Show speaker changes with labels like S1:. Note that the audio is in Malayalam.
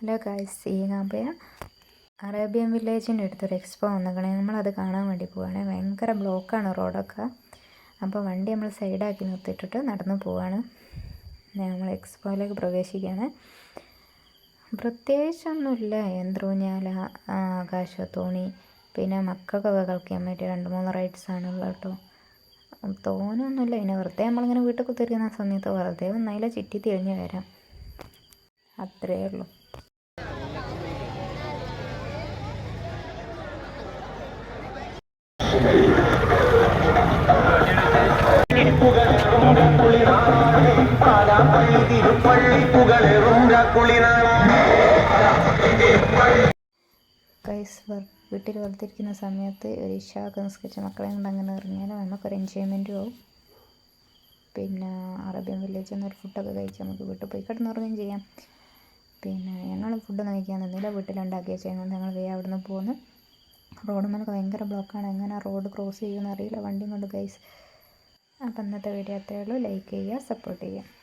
S1: ഹലോ ഗായ്സ് ഈങ്ങാമ്പയ അറേബ്യൻ വില്ലേജിന്റെ അടുത്തൊരു എക്സ്പോ വന്നിക്കണേ നമ്മളത് കാണാൻ വേണ്ടി പോവുകയാണ് ഭയങ്കര ബ്ലോക്കാണ് റോഡൊക്കെ അപ്പോൾ വണ്ടി നമ്മൾ സൈഡാക്കി നിർത്തിയിട്ടിട്ട് നടന്നു പോവാണ്. നമ്മൾ എക്സ്പോയിലേക്ക് പ്രവേശിക്കുകയാണ്. പ്രത്യേകിച്ചൊന്നുമില്ല. യന്ത്രൂഞ്ഞാല ആകാശത്തോണി പിന്നെ മക്കൾക്കൊക്കെ കളിക്കാൻ പറ്റിയ രണ്ട് മൂന്ന് റൈഡ്സ് ആണുള്ളത് കേട്ടോ. തോനൊന്നുമില്ല. പിന്നെ വെറുതെ നമ്മളിങ്ങനെ വീട്ടിൽ കുത്തിരിക്കുന്ന സമയത്ത് വെറുതെ ഒന്നായാലും ചുറ്റി തിരിഞ്ഞ് വരാം. അത്രയേ ഉള്ളൂ. വീട്ടിൽ വെറുതിരിക്കുന്ന സമയത്ത് ഒരു ഇഷാക്ക് നിസ്കരിച്ച മക്കളെ കൊണ്ട് അങ്ങനെ ഇറങ്ങിയാൽ നമുക്കൊരു എൻജോയ്മെന്റും ആവും. പിന്നെ അറേബ്യൻ വില്ലേജിൽ നിന്ന് ഒരു ഫുഡൊക്കെ കഴിച്ച് നമുക്ക് വീട്ടിൽ പോയി കിടന്നുറങ്ങുകയും ചെയ്യാം. പിന്നെ ഞങ്ങൾ ഫുഡ് കഴിക്കാൻ നിന്നില്ല. വീട്ടിലുണ്ടാക്കിയ ചെയ്യുന്നത് ഞങ്ങൾ വേ അവിടെ നിന്ന് പോന്നു. റോഡ് നമുക്ക് ഭയങ്കര ബ്ലോക്കാണ്. എങ്ങനെ റോഡ് ക്രോസ് ചെയ്യുമെന്ന് അറിയില്ല. വണ്ടിയും കൊണ്ട് ഗൈസ് അപ്പം ഇന്നത്തെ വീഡിയോ അത്രയേ ഉള്ളൂ. ലൈക്ക് ചെയ്യുക സപ്പോർട്ട് ചെയ്യുക.